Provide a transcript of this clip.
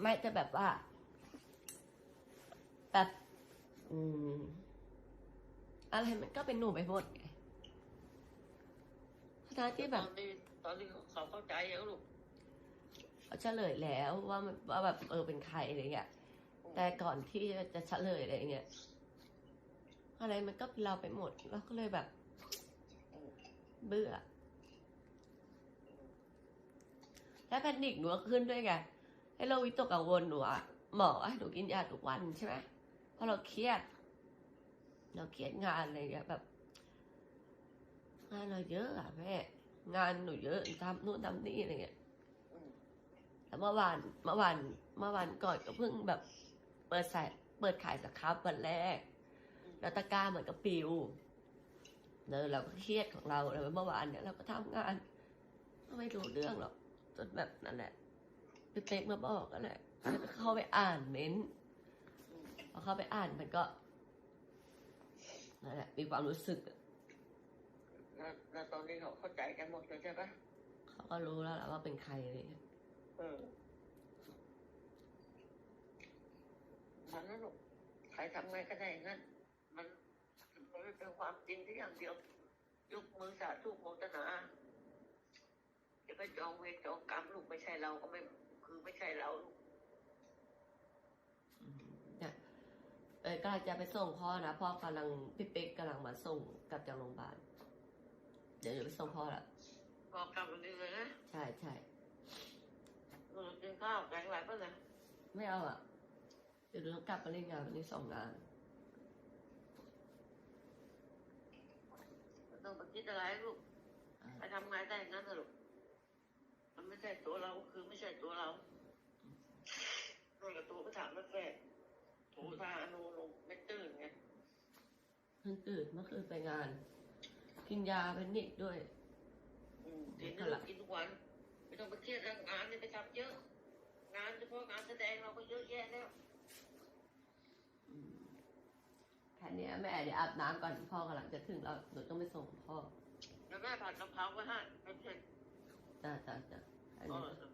ไม่จะแบบว่า แบบ อืม อะไรมันก็เป็นหนูไปหมดไงทั้งที่แบบตอนนี้ตอนนี้เขาเข้าใจแล้วลูกเขาเฉลยแล้วว่ามันว่าแบบเออเป็นใครอะไรเงี้ย แต่ก่อนที่จะเฉลยอะไรเงี้ย อะไรมันก็เป็นเราไปหมดแล้วก็เลยแบบ เบื่อ แล้วแพนิคหนูก็ขึ้นด้วยไง ให้เราวิตกกังวลหนูอะหมอให้หนูกินยาทุกวันใช่ไหมเพราะเราเครียด เราเครียดงานอะไรเงี้ยแบบ งานเราเยอะอะแม่งานหนูเยอะทำนู่นทำนี่อะไรเงี้ยแล้วเมื่อวานเมื่อวานเมื่อวานก่อนก็เพิ่งแบบ เปิดใส่เปิดขายสครับวันแรก แล้วตะกร้าเหมือนกับปิวเนอเราก็เครียดของเราเลยเมื่อวานเนี่ยเราก็ทำงานไม่รู้เรื่องหรอกจนแบบนั่นแหละ เป๊กมาบอกกันแหละแล้วก็เข้าไปอ่านเม้นต์พอเข้าไปอ่านมันก็นั่นแหละมีความรู้สึกอะแล้วแล้วตอนนี้เขาเข้าใจกันหมดเลยใช่ปะเขาก็รู้แล้วแหละว่าเป็นใครอะไรอย่างเลยเออมันนะลูกใครทำไงก็ได้อย่างนั้นมันมันไม่เป็นความจริงที่อย่างเดียวยกมือสาธุโมทนาจะไปจองเวรจองกรรมลูกไม่ใช่เราก็ไม่ คือไม่ใช่เราลูกอืมเนี่ยเออกำลังจะไปส่งพ่อนะพ่อกำลังพี่เป๊กกำลังมาส่งกลับจากโรงพยาบาลเดี๋ยวจะไปส่งพ่อละก็กลับวันนี้เลยนะใช่ใช่เออกินข้าวแกงอะไรป่ะนะไม่เอาอะเดี๋ยวเรากลับมาเล่นงานวันนี้สองงานไม่ต้องไปคิดอะไรลูก อ่า ไปทำงานได้อย่างนั้นนะลูกมันไม่ใช่ตัวเราคือไม่ใช่ตัวเราโดนกับตัวไปถามแม่แฝดโถทาอนุลงไม่ตื่นไง เพิ่งตื่นเมื่อคืนไปงาน กินยาเป็นนิกด้วย อืมทีนี้เรากินทุกวัน ไม่ต้องไปเครียดเรื่องงานนี่ไปทำเยอะ งานเฉพาะงานแสดงเราก็เยอะแยะแล้วอืมแค่เนี้ยแม่เดี๋ยวอาบน้ำก่อนพ่อกำลังจะถึงแล้วหนูต้องไปส่งพ่อ แล้วแม่ผัดกะเพราไว้ให้ไม่เผ็ดจ้าจ้าจ้าอันเอนี้อ